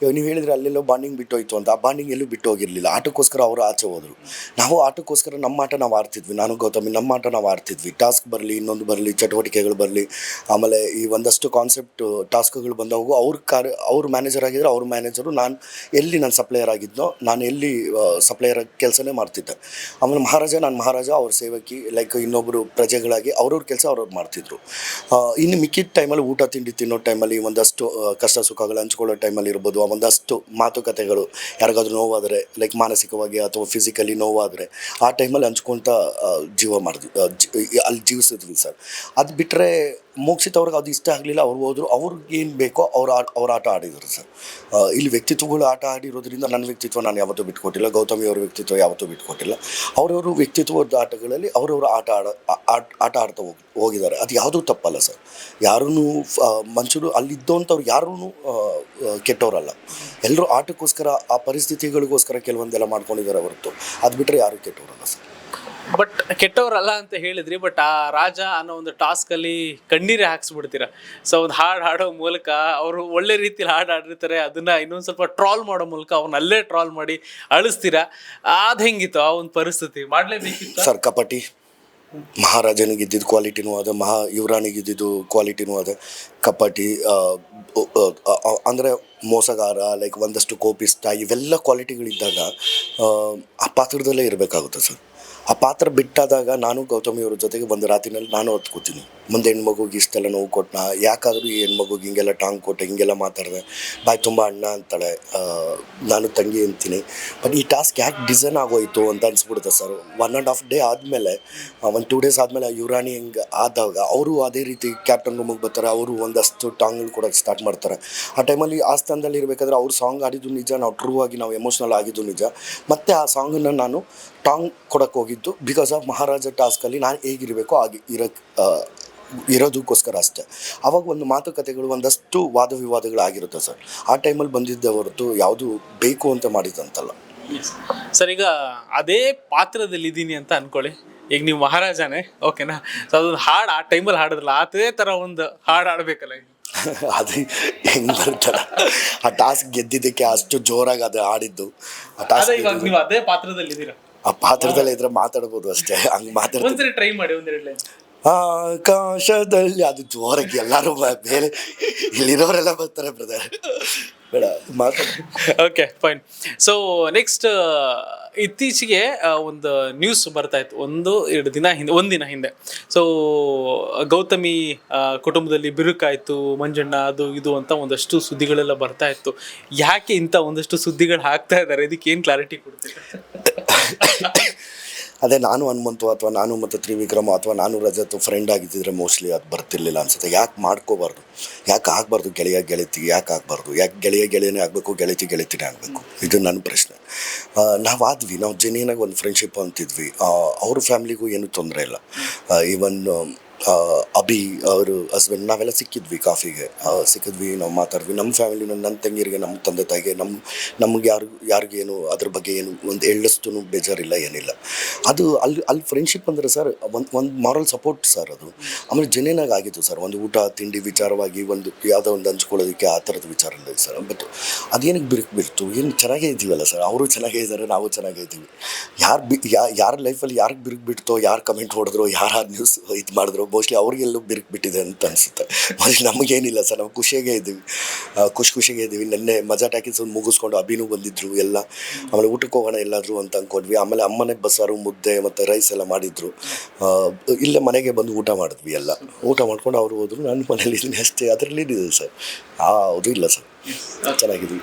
ಇವಾಗ ನೀವು ಹೇಳಿದ್ರೆ ಅಲ್ಲೆಲ್ಲೋ ಬಾಂಡಿಂಗ್ ಬಿಟ್ಟೋಯ್ತು ಅಂತ. ಆ ಬಾಂಡಿಂಗ್ ಎಲ್ಲೂ ಬಿಟ್ಟು ಹೋಗಿರಲಿಲ್ಲ. ಆಟಕ್ಕೋಸ್ಕರ ಅವರು ಆಚೆ ಹೋದರು. ನಾವು ಆಟಕ್ಕೋಸ್ಕರ ನಮ್ಮ ಆಟ ನಾವು ಆಡ್ತಿದ್ವಿ. ನಾನು, ಗೌತಮಿ, ನಮ್ಮ ಆಟ ನಾವು ಆಡ್ತಿದ್ವಿ. ಟಾಸ್ಕ್ ಬರಲಿ, ಇನ್ನೊಂದು ಬರಲಿ, ಚಟುವಟಿಕೆಗಳು ಬರಲಿ, ಆಮೇಲೆ ಈ ಒಂದಷ್ಟು ಕಾನ್ಸೆಪ್ಟ್ ಟಾಸ್ಕ್ಗಳು ಬಂದಾಗ ಅವ್ರ ಕಾರ್ಯ, ಅವ್ರ ಮ್ಯಾನೇಜರ್ ಆಗಿದ್ರೆ ಅವ್ರ ಮ್ಯಾನೇಜರು ನಾನು ಎಲ್ಲಿ ನಾನು ಸಪ್ಲೈಯರ್ ಆಗಿದ್ನೋ, ನಾನು ಎಲ್ಲಿ ಸಪ್ಲೈಯರ್ ಕೆಲಸನೇ ಮಾಡ್ತಿದ್ದೆ. ಆಮೇಲೆ ಮಹಾರಾಜ, ನಾನು ಮಹಾರಾಜ, ಅವ್ರ ಸೇವಕಿ ಲೈಕ್ ಇನ್ನೊಬ್ಬರು ಪ್ರಜೆಗಳಾಗಿ ಅವ್ರವ್ರ ಕೆಲಸ ಅವ್ರವ್ರು ಮಾಡ್ತಿದ್ರು. ಇನ್ನು ಮಿಕ್ಕಿದ ಟೈಮಲ್ಲಿ ಊಟ, ತಿಂಡಿ ತಿನ್ನೋ ಟೈಮಲ್ಲಿ ಒಂದಷ್ಟು ಕಷ್ಟ ಸುಖಗಳು ಹಂಚ್ಕೊಳ್ಳೋ ಟೈಮಲ್ಲಿ ಇರ್ಬೋದು. ಒಂದಷ್ಟು ಮಾತುಕತೆಗಳು. ಯಾರಿಗಾದ್ರೂ ನೋವಾದರೆ ಲೈಕ್ ಮಾನಸಿಕವಾಗಿ ಅಥವಾ ಫಿಸಿಕಲಿ ನೋವಾದರೆ, ಆ ಟೈಮಲ್ಲಿ ಹಂಚ್ಕೊಳ್ತಾ ಜೀವ ಮಾಡಿದ್ವಿ ಅಲ್ಲಿ ಜೀವಿಸಿದ್ವಿ ಸರ್ ಅದು ಬಿಟ್ಟರೆ ಮೋಕ್ಷಿತ್ ಅವ್ರಿಗೆ ಅದು ಇಷ್ಟ ಆಗಲಿಲ್ಲ, ಅವ್ರು ಹೋದ್ರು. ಅವ್ರಿಗೇನು ಬೇಕೋ ಅವ್ರು ಆ, ಅವ್ರ ಆಟ ಆಡಿದರು ಸರ್. ಇಲ್ಲಿ ವ್ಯಕ್ತಿತ್ವಗಳು ಆಟ ಆಡಿರೋದ್ರಿಂದ ನನ್ನ ವ್ಯಕ್ತಿತ್ವ ನಾನು ಯಾವತ್ತೂ ಬಿಟ್ಕೊಟ್ಟಿಲ್ಲ. ಗೌತಮಿ ಅವ್ರ ವ್ಯಕ್ತಿತ್ವ ಯಾವತ್ತೂ ಬಿಟ್ಕೊಟ್ಟಿಲ್ಲ. ಅವರವರು ವ್ಯಕ್ತಿತ್ವದ ಆಟಗಳಲ್ಲಿ ಅವರವರು ಆಟ ಆಡ ಆಟ ಆಡ್ತಾ ಹೋಗಿ, ಹೋಗಿದ್ದಾರೆ. ಅದು ಯಾವುದೂ ತಪ್ಪಲ್ಲ ಸರ್. ಯಾರೂ ಮನುಷ್ಯರು ಅಲ್ಲಿದ್ದವಂಥವ್ರು ಯಾರೂ ಕೆಟ್ಟವರಲ್ಲ ಎಲ್ಲರೂ ಆಟಕ್ಕೋಸ್ಕರ, ಆ ಪರಿಸ್ಥಿತಿಗಳಿಗೋಸ್ಕರ ಕೆಲವೊಂದೆಲ್ಲ ಮಾಡ್ಕೊಂಡಿದ್ದಾರೆ ಹೊರತು. ಅದು ಬಿಟ್ಟರೆ ಯಾರೂ ಕೆಟ್ಟವರಲ್ಲ ಸರ್. ಬಟ್ ಕೆಟ್ಟವರಲ್ಲ ಅಂತ ಹೇಳಿದ್ರಿ ಬಟ್ ಆ ರಾಜ ಅನ್ನೋ ಒಂದು ಟಾಸ್ಕ್ ಅಲ್ಲಿ ಕಣ್ಣೀರೇ ಹಾಕ್ಸ್ಬಿಡ್ತೀರಾ? ಸೊ ಒಂದು ಹಾಡು ಹಾಡೋ ಮೂಲಕ ಅವರು ಒಳ್ಳೆ ರೀತಿಲಿ ಹಾಡು ಆಡಿರ್ತಾರೆ ಅದನ್ನ ಇನ್ನೊಂದು ಸ್ವಲ್ಪ ಟ್ರಾಲ್ ಮಾಡೋ ಮೂಲಕ ಅವ್ನ ಅಲ್ಲೇ ಟ್ರಾಲ್ ಮಾಡಿ ಅಳಿಸ್ತೀರಾ? ಅದ್ ಹೆಂಗಿತ್ತು ಆ ಒಂದು ಪರಿಸ್ಥಿತಿ? ಮಾಡ್ಲೇಬೇಕಿತ್ತು? ಸರ್, ಕಪಟಿ. ಮಹಾರಾಜನಿಗೆ ಇದ್ದಿದ್ದು ಕ್ವಾಲಿಟಿನೂ ಅದ, ಮಹಾ ಯುವರಾಣಿಗೆ ಇದ್ದಿದ್ದು ಕ್ವಾಲಿಟಿನೂ ಅದ. ಕಪಟಿ ಅಂದರೆ ಮೋಸಗಾರ ಲೈಕ್ ಒಂದಷ್ಟು ಕೋಪಿಸ್ಟ ಇವೆಲ್ಲ ಕ್ವಾಲಿಟಿಗಳಿದ್ದಾಗ ಆ ಪಾತ್ರದಲ್ಲೇ ಇರಬೇಕಾಗುತ್ತೆ ಸರ್. ಆ ಪಾತ್ರ ಬಿಟ್ಟಾದಾಗ ನಾನು ಗೌತಮಿ ಅವ್ರ ಜೊತೆಗೆ ಒಂದು ರಾತ್ರಿನಲ್ಲಿ ನಾನು ಹೊತ್ಕೋತೀನಿ ಮುಂದೆ ಹೆಣ್ಮಗುಗೆ ಇಷ್ಟೆಲ್ಲ ನೋವು ಕೊಟ್ಟನ ಯಾಕಾದರೂ ಈ ಹೆಣ್ಮಗುಗೆ ಹಿಂಗೆಲ್ಲ ಟಾಂಗ್ ಕೊಟ್ಟೆ, ಹಿಂಗೆಲ್ಲ ಮಾತಾಡಿದೆ. ಬಾಯ್ ತುಂಬ ಅಣ್ಣ ಅಂತಾಳೆ. ನಾನು ತಂಗಿ ಅಂತೀನಿ. ಬಟ್ ಈ ಟಾಸ್ಕ್ ಯಾಕೆ ಡಿಸೈನ್ ಆಗೋಯ್ತು ಅಂತ ಅನಿಸ್ಬಿಡುತ್ತೆ sir one and half day ಆದಮೇಲೆ ಒಂದು ಟೂ ಡೇಸ್ ಆದಮೇಲೆ ಯುರಾಣಿ ಹಿಂಗೆ ಆದಾಗ, ಅವರು ಅದೇ ರೀತಿ ಕ್ಯಾಪ್ಟನ್ ರೂಮಿಗೆ ಬರ್ತಾರೆ, ಅವರು ಒಂದಷ್ಟು ಟಾಂಗ್ಗಳು ಕೊಡೋಕ್ಕೆ ಸ್ಟಾರ್ಟ್ ಮಾಡ್ತಾರೆ. ಆ ಟೈಮಲ್ಲಿ ಆ ಸ್ಥಾನದಲ್ಲಿ ಇರಬೇಕಾದ್ರೆ ಅವ್ರು ಸಾಂಗ್ ಆಡಿದ್ದು ನಿಜ, ನಾವು ಟ್ರೂ ಆಗಿ ನಾವು ಎಮೋಷ್ನಲ್ ಆಗಿದ್ದು ನಿಜ. ಮತ್ತು ಆ ಸಾಂಗನ್ನು ನಾನು ಟಾಂಗ್ ಕೊಡೋಕ್ಕೆ ಹೋಗಿದ್ದು ಬಿಕಾಸ್ ಆಫ್ ಮಹಾರಾಜ ಟಾಸ್ಕಲ್ಲಿ ನಾನು ಹೇಗಿರಬೇಕು ಹಾಗೆ ಇರೋಕ್ಕೆ ಇರೋದಕ್ಕೋಸ್ಕರ ಅಷ್ಟೇ. ಅವಾಗ ಒಂದು ಮಾತುಕತೆಗಳು ಒಂದಷ್ಟು ವಾದ ವಿವಾದಗಳು ಆಗಿರುತ್ತೆ ಸರ್. ಆ ಟೈಮಲ್ಲಿ ಬಂದಿದ್ದೆ ಹೊರತು ಯಾವುದು ಬೇಕು ಅಂತ ಮಾಡಿದಂತಲ್ಲ. ಸರ್ ಈಗ ಅದೇ ಪಾತ್ರದಲ್ಲಿ ಇದ್ದೀನಿ ಅಂತ ಅನ್ಕೊಳ್ಳಿ. ಈಗ ನೀವು ಮಹಾರಾಜನೇ ಓಕೆನಾ? ಸೊ ಅದೊಂದು ಹಾಡು ಆ ಟೈಮಲ್ಲಿ ಹಾಡಿದ್ರಲ್ಲ ಅದೇ ತರ ಒಂದು ಹಾಡು ಆಡಬೇಕಲ್ಲ. ಅದು ಹೆಂಗ್ ಬರ್ತಾರ ಆ ಟಾಸ್ಕ್ ಗೆದ್ದಿದ್ದಕ್ಕೆ ಅಷ್ಟು ಜೋರಾಗಿ ಅದು ಆಡಿದ್ದು ಆ ಅದೇ ಟಾಸ್ಕ್ ನೀವು ಅದೇ ಪಾತ್ರದಲ್ಲಿ ಇದ್ದೀರಾ ಆ ಪಾತ್ರದಲ್ಲೇ ಇದ್ರೆ ಮಾತಾಡ್ಬೋದು ಅಷ್ಟೇ. ಹಂಗೆ ಮಾತಾಡ್ತೀನಿ. ಟ್ರೈ ಮಾಡಿ ಒಂದೆರಡು ಲೈನ್ ಆಕಾಶದಲ್ಲಿ, ಅದು ಜೋರಾಗಿ ಎಲ್ಲರೂ ಬೇರೆ ಇಲ್ಲಿರೋರೆಲ್ಲ ಬರ್ತಾರೆ ಬ್ರದರ್ ಬೇಡ ಮಾತು ಓಕೆ ಫೈನ್ ಸೊ ನೆಕ್ಸ್ಟ್ ಇತ್ತೀಚೆಗೆ ಒಂದು ನ್ಯೂಸ್ ಬರ್ತಾ ಇತ್ತು. ಒಂದು, ಎರಡು ದಿನ ಹಿಂದೆ ಒಂದಿನ ಹಿಂದೆ. ಸೊ ಗೌತಮಿ ಕುಟುಂಬದಲ್ಲಿ ಬಿರುಕಾಯ್ತು, ಮಂಜಣ್ಣ, ಅದು ಇದು ಅಂತ ಒಂದಷ್ಟು ಸುದ್ದಿಗಳೆಲ್ಲ ಬರ್ತಾ ಇತ್ತು. ಯಾಕೆ ಇಂಥ ಒಂದಷ್ಟು ಸುದ್ದಿಗಳು ಹಾಕ್ತಾ ಇದ್ದಾರೆ? ಇದಕ್ಕೆ ಏನು ಕ್ಲಾರಿಟಿ ಕೊಡ್ತೀರಾ? ಅದೇ ನಾನು ಹನುಮಂತು ಅಥವಾ ನಾನು ಮತ್ತು ತ್ರಿವಿಕ್ರಮ ಅಥವಾ ನಾನು ರಜತ್ ಫ್ರೆಂಡ್ ಆಗಿದ್ದಿದ್ರೆ ಮೋಸ್ಟ್ಲಿ ಅದು ಬರ್ತಿರ್ಲಿಲ್ಲ ಅನ್ಸುತ್ತೆ. ಯಾಕೆ ಮಾಡ್ಕೋಬಾರ್ದು? ಯಾಕೆ ಆಗಬಾರ್ದು ಗೆಳೆಯ ಗೆಳತಿ? ಯಾಕೆ ಆಗಬಾರ್ದು? ಯಾಕೆ ಗೆಳೆಯ ಗೆಳೆಯನೇ ಆಗಬೇಕು, ಗೆಳತಿ ಗೆಳತಿನೇ ಆಗಬೇಕು? ಇದು ನನ್ನ ಪ್ರಶ್ನೆ. ನಾವು ಆದ್ವಿ ನಾವು ಜೆನ್ಯೂನಾಗಿ ಒಂದು ಫ್ರೆಂಡ್ಶಿಪ್ ಅಂತಿದ್ವಿ. ಅವ್ರ ಫ್ಯಾಮ್ಲಿಗೂ ಏನೂ ತೊಂದರೆ ಇಲ್ಲ. ಈವನ್ ಅಭಿ ಅವರು ಹಸ್ಬೆಂಡ್ ನಾವೆಲ್ಲ ಸಿಕ್ಕಿದ್ವಿ ಕಾಫಿಗೆ. ಸಿಕ್ಕಿದ್ವಿ, ನಾವು ಮಾತಾಡಿದ್ವಿ. ನಮ್ಮ ಫ್ಯಾಮಿಲಿ ನನ್ನ ತಂಗಿಯರಿಗೆ ನಮ್ಮ ತಂದೆ ತಾಯಿಗೆ ನಮ್ಮ ನಮ್ಗೆ ಯಾರು, ಯಾರಿಗೇನು, ಅದ್ರ ಬಗ್ಗೆ ಏನು, ಒಂದು ಎಳ್ಳಷ್ಟು ಬೇಜಾರಿಲ್ಲ, ಏನಿಲ್ಲ. ಅದು ಅಲ್ಲಿ ಅಲ್ಲಿ ಫ್ರೆಂಡ್ಶಿಪ್ ಅಂದರೆ ಸರ್ ಒಂದು ಒಂದು ಮಾರಲ್ ಸಪೋರ್ಟ್ ಸರ್ ಅದು. ಆಮೇಲೆ ಜನೇನಾಗಿ ಆಗಿತ್ತು ಸರ್ ಒಂದು ಊಟ, ತಿಂಡಿ ವಿಚಾರವಾಗಿ ಒಂದು, ಯಾವುದೋ ಒಂದು ಹಂಚ್ಕೊಳ್ಳೋದಕ್ಕೆ ಆ ಥರದ ವಿಚಾರ ಇಲ್ಲ ಸರ್ ಬಟ್ ಅದೇನಕ್ಕೆ ಬಿರುಕು ಬಿಡ್ತು ಏನು ಚೆನ್ನಾಗೇ ಇದ್ದೀವಲ್ಲ ಸರ್ ಅವರು ಚೆನ್ನಾಗೇ ಇದ್ದಾರೆ, ನಾವು ಚೆನ್ನಾಗೇ ಇದ್ದೀವಿ. ಯಾರು ಬಿ ಯಾರ ಲೈಫಲ್ಲಿ ಯಾರಿಗೆ ಬಿರುಕು ಬಿಡ್ತೋ, ಯಾರು ಕಮೆಂಟ್ ಹೊಡೆದ್ರೋ, ಯಾರು ನ್ಯೂಸ್ ಇದು ಮಾಡಿದ್ರು ಮೋಸ್ಟ್ಲಿ ಅವ್ರಿಗೆಲ್ಲೂ ಬಿರುಕು ಬಿಟ್ಟಿದೆ ಅಂತ ಅನಿಸುತ್ತೆ. ಮೋಸ್ಟ್ಲಿ ನಮಗೇನಿಲ್ಲ ಸರ್ ನಾವು ಖುಷಿಯಾಗೆ ಇದ್ದೀವಿ. ಖುಷಿ ಖುಷಿಯಾಗೇ ಇದ್ದೀವಿ. ನೆನ್ನೆ ಮಜಾ ಟಾಕೀಸ್ ಒಂದು ಮುಗಿಸ್ಕೊಂಡು ಅಭಿನು ಬಂದಿದ್ರು ಎಲ್ಲ. ಆಮೇಲೆ ಊಟಕ್ಕೆ ಹೋಗೋಣ ಎಲ್ಲಾದರೂ ಅಂತ ಅಂದ್ಕೊಂಡ್ವಿ ಆಮೇಲೆ ಅಮ್ಮನೇ ಬಸ್ಸಾರು ಮುದ್ದೆ ಮತ್ತು ರೈಸ್ ಎಲ್ಲ ಮಾಡಿದ್ರು. ಇಲ್ಲೇ ಮನೆಗೆ ಬಂದು ಊಟ ಮಾಡಿದ್ವಿ ಎಲ್ಲ. ಊಟ ಮಾಡ್ಕೊಂಡು ಅವರು ಹೋದ್ರು. ನಾನು ಮನೇಲಿ ಇದ್ದೀನಿ ಅಷ್ಟೇ. ಅದರಲ್ಲಿ ಏನಿದೆ ಸರ್? ಆ ಅದು ಇಲ್ಲ ಸರ್. ಚೆನ್ನಾಗಿದ್ವಿ